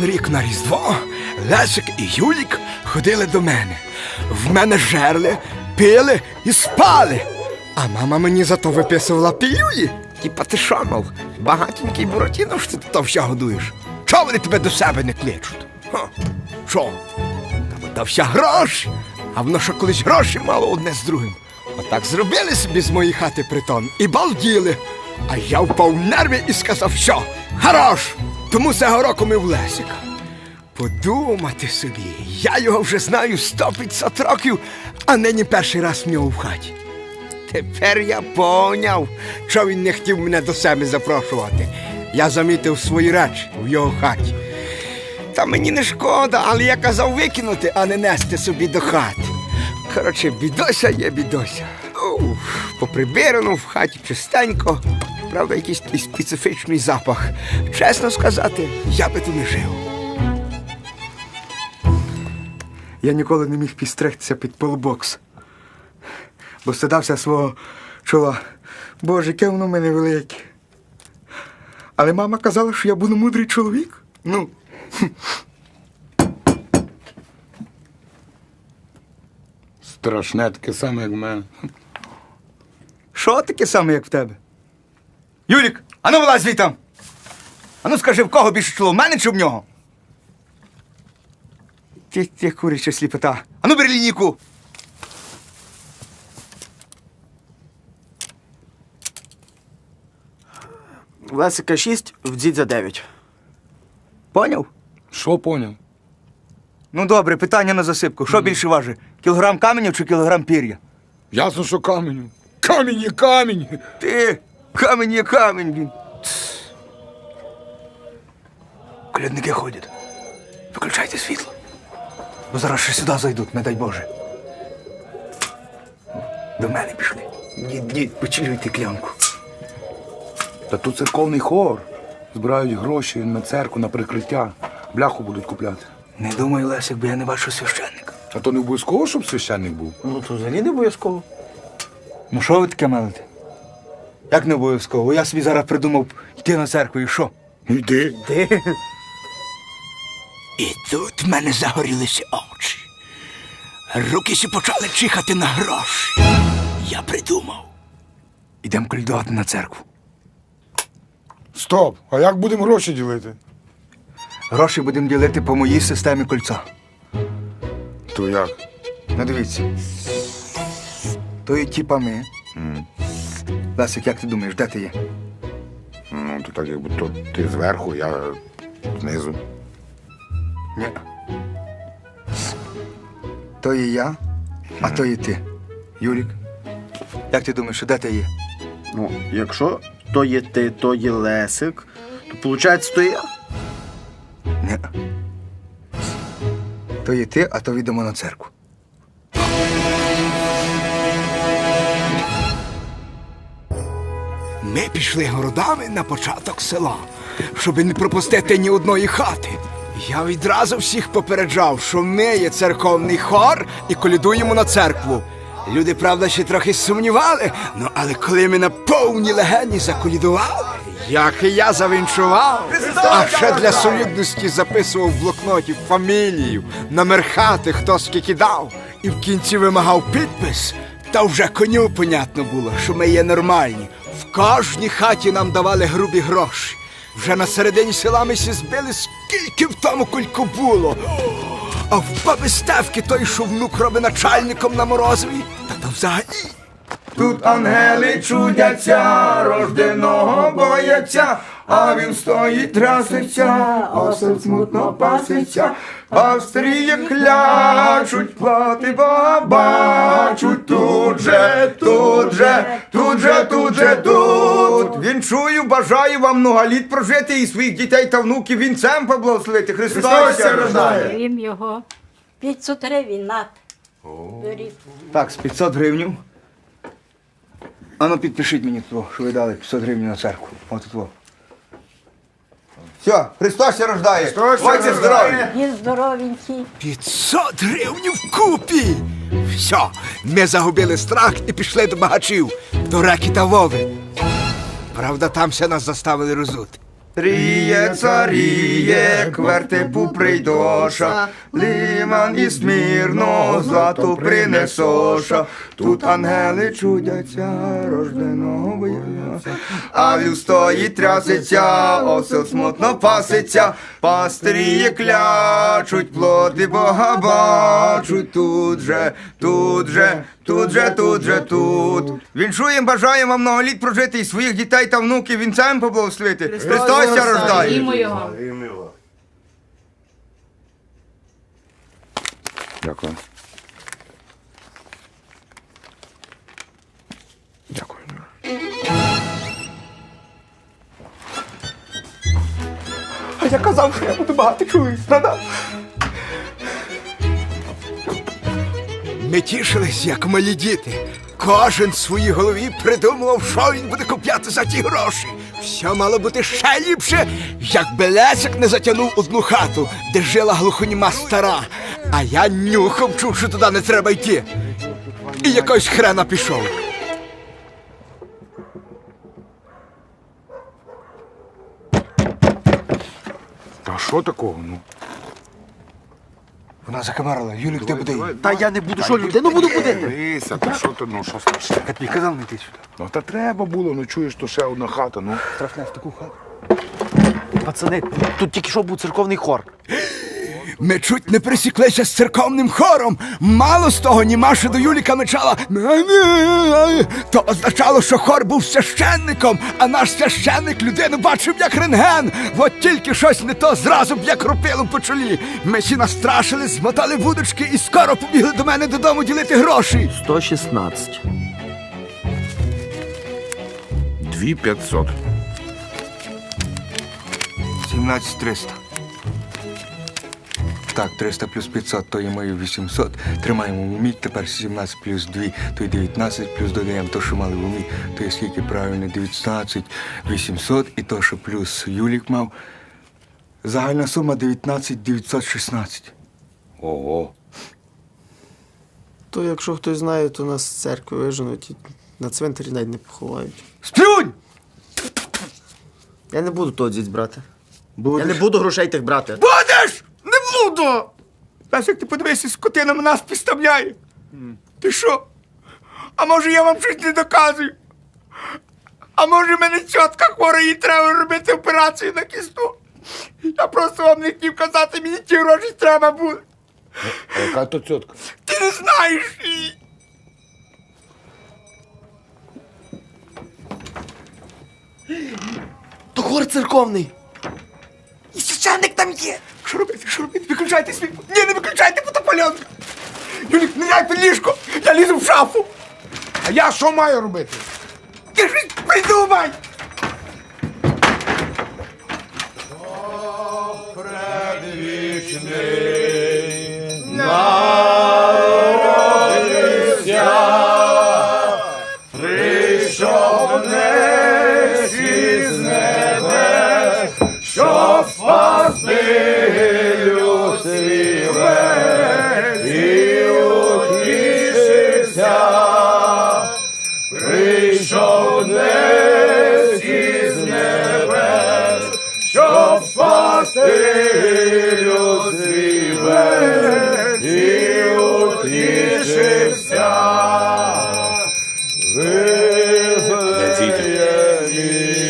Кожен рік на Різдво Лесик і Юлік ходили до мене. В мене жерли, пили і спали. А мама мені зато виписувала пілюлі. Типа ти що, мов, багатенький Буратіно, що ти тут все годуєш? Чого вони тебе до себе не кличуть? Ха? Що? Та бо вся гроші. А воно що колись гроші мало одне з другим. Отак зробили собі з моєї хати притон і балділи. А я впав в нерви і сказав, що хорош! Тому цього року ми в Лесика. Подумати собі, я його вже знаю 150 років, а нині перший раз в нього в хаті. Тепер я поняв, що він не хотів мене до себе запрошувати. Я замітив свої речі в його хаті. Та мені не шкода, але я казав викинути, а не нести собі до хати. Коротше, бідося є бідося. Поприбирано в хаті чистенько. Правда, якийсь такий специфічний запах. Чесно сказати, я би тут не жив. Я ніколи не міг підстригтися під полубокс, бо стидався свого чола. Боже, яке воно в мене велике. Але мама казала, що я буду мудрий чоловік. Ну, Страшне таке саме, як в мене. Що таке саме, як в тебе? Юлік, ану вилазь звідти! Ану скажи, в кого більше чуло, в мене чи в нього? Ти, ти куряча сліпота. Ану бери лінійку. Лесика 6, в дідзя 9. Поняв? Що поняв? Ну добре, питання на засипку. Що більше важить? Кілограм каменю чи кілограм пір'я? Ясно, що каменю. Камінь є камінь. Ти, камінь є камінь, він. Колядники ходять. Виключайте світло. Бо зараз ще сюди зайдуть, не дай Боже. До мене пішли. Дід, дід, почилюйте клянку. Та тут церковний хор. Збирають гроші на церкву, на прикриття. Бляху будуть купляти. Не думаю, Лесик, бо я не бачу священника. А то не обов'язково, щоб священник був. Ну, то взагалі не обов'язково. Ну що ви таке мелите? Як не обов'язково? Я собі зараз придумав йти на церкву і що? Йди. Ти? І тут в мене загорілися очі. Руки сі почали чихати на гроші. Я придумав. Ідемо колядувати на церкву. Стоп! А як будемо гроші ділити? Гроші будемо ділити по моїй системі кольця. То як? Ну дивіться. То є типа ми. Лесик, як ти думаєш, де ти є? Ну, то так якби то ти зверху, я знизу. Ні. То є я, а то є ти. Юрік. Як ти думаєш, де ти є? Ну, якщо то є ти, то є Лесик, то виходить, то я. Ні. То є ти, а то йдемо на церкву. Ми пішли городами на початок села, щоб не пропустити ні одної хати. Я відразу всіх попереджав, що ми є церковний хор і колядуємо на церкву. Люди, правда, ще трохи сумнівали, ну але коли ми на повній легені заколядували, як і я завінчував, а ще для солідності записував в блокноті фамілію, номер хати, хто скільки дав, і в кінці вимагав підпис. Та вже коню понятно було, що ми є нормальні. В кожній хаті нам давали грубі гроші. Вже на середині села ми сі збили, скільки в тому кульку було. А в баби Стевки той, що внук робить начальником на морозові, та то взагалі. Тут ангели чудяться, рожденого бояться, а він стоїть трясеться, осел смутно паситься, Австрії клячуть, плати бачуть, тут же, тут же, тут же, тут же, тут. Вінчую, бажаю вам много літ прожити і своїх дітей та внуків вінцем поблагословити. Христос рождає. Їм його 500 гривень над. Беріть. Так, з 500 гривень. Ану, підпишіть мені того, що ви дали 500 гривень на церкву. От тут. Все, Христос ще рождає. Христос Будьте рождає. здорові. Є здоровенькі. 500 гривень вкупі. Все, ми загубили страх і пішли до багачів, до реки та вови. Правда, там ще нас заставили розути. Ріє царіє, квертипу прийдоша, лиман і смірно, злато принесоша. Тут ангели чудяться, рожденого бояться. А вів стоїть трясеться, осел смутно паситься, пастирі клячуть, плоди Бога бачуть тут же, тут же, тут же, тут же, тут. Віншуєм, бажаємо вам многоліт прожити і своїх дітей та внуків вінцем поблагословити. Христос ся рождає. його. Дякую. Дякую. А я казав, що я буду багато чоловік, правда? Ми тішились, як малі діти. Кожен в своїй голові придумував, що він буде купляти за ті гроші. Все мало бути ще ліпше, якби Лесик не затягнув одну хату, де жила глухоніма стара. А я нюхом чув, що туди не треба йти. І якось хрена пішов. Та що такого? Ну? Вона закамарила, Юлік, ти буде. Та я не буду, що людину буду будити. Дивися, та що ти, ну, що страшне? Я тобі казав не йти сюди. Ну, та треба було, ну чуєш, то ще одна хата, ну. Страшне в таку хату. Пацани, тут тільки що був церковний хор. Ми чуть не присіклися з церковним хором. Мало з того, Німаша до Юліка мечала. То означало, що хор був священником, а наш священник людину бачив як рентген. От тільки щось не то зразу б як ропило по чолі. Ми всі настрашили, змотали вудочки і скоро побігли до мене додому ділити гроші. 116. Дві п'ятсот. 17 300. Так, 300 плюс 500, то є мої 800. Тримаємо в умі. Тепер 17 плюс 2, то й 19, плюс додаємо то, що мали в умі, то є скільки правильно 19, 800, і то, що плюс Юлік мав. Загальна сума 19 916. Ого. То якщо хтось знає, то нас з церкви виженуть і на цвинтарі навіть не поховають. Сплюнь! Я не буду того діть брати. Будеш? Я не буду грошей тих брати. Будеш! Буду! Лесик, ти подивися, скотина на нас підставляє. Ти що? А може я вам щось не доказую? А може мене чітка хвора, їй треба робити операцію на кісту? Я просто вам не хотів казати, мені ті гроші треба буде. А яка то цьотка? Ти не знаєш її. То хор церковний. І священник там є. Що робити? Що робити? Виключайте світло. Ні, не виключайте фотопальонку. Юлік, не дай під ліжко. Я лізу в шафу. А я що маю робити? Ти щось придумай!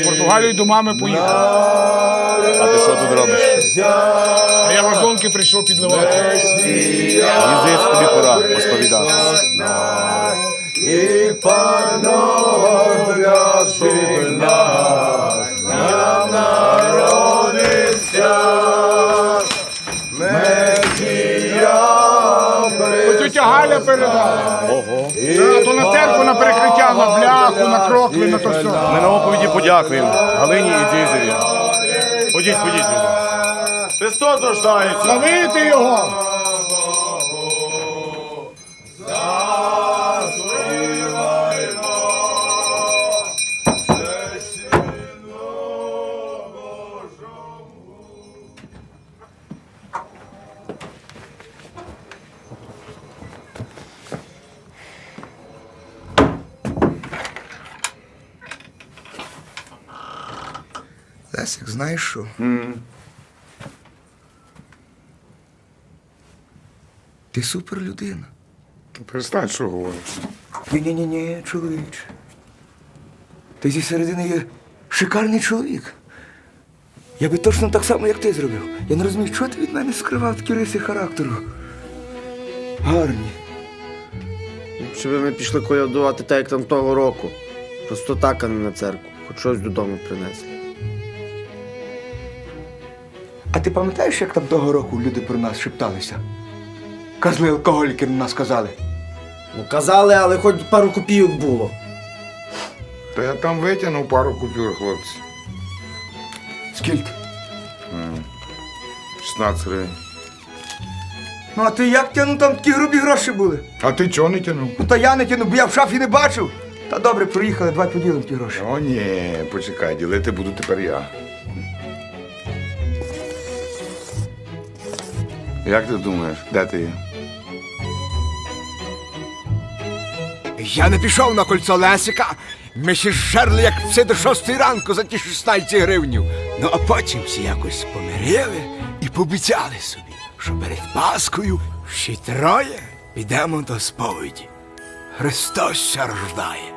В Португалію до мами поїхав. А ти що тут робиш? А я вазонки прийшов підливати. Мені здається, тобі пора посповідати. Передала. Ого. Та То на церкву, на перекриття, на бляху, на крокви, на то все. Ми на оповіді подякуємо Галині і Дізеві. Ходіть, ходіть, люди. Христос рождається. Славити його! Лесик, знаєш що? Ти супер людина. Перестань, що говориш. Ні-ні-ні, чоловіче. Ти зі середини є шикарний чоловік. Я би точно так само, як ти зробив. Я не розумію, чого ти від мене скривав такі риси характеру. Гарні. Щоб ми пішли колядувати так, як там того року. Просто так, а не на церкву. Хоч щось додому принесли. А ти пам'ятаєш, як там того року люди про нас шепталися? Козли алкоголіки на нас казали. Ну казали, але хоч пару копійок було. Та я там витягнув пару купюр, хлопці. Скільки? 16 гривень. Ну а ти як тягнув там такі грубі гроші були? А ти чого не тянув? Ну та я не тягнув, бо я в шафі не бачив. Та добре, приїхали, давай поділимо ті гроші. О, ні, почекай, ділити буду тепер я. Як ти думаєш, де ти є? Я не пішов на кольцо Лесика. Ми ще жерли, як все до шостої ранку за ті 16 гривнів. Ну а потім всі якось помирили і пообіцяли собі, що перед Паскою всі троє підемо до сповіді. Христос рождає.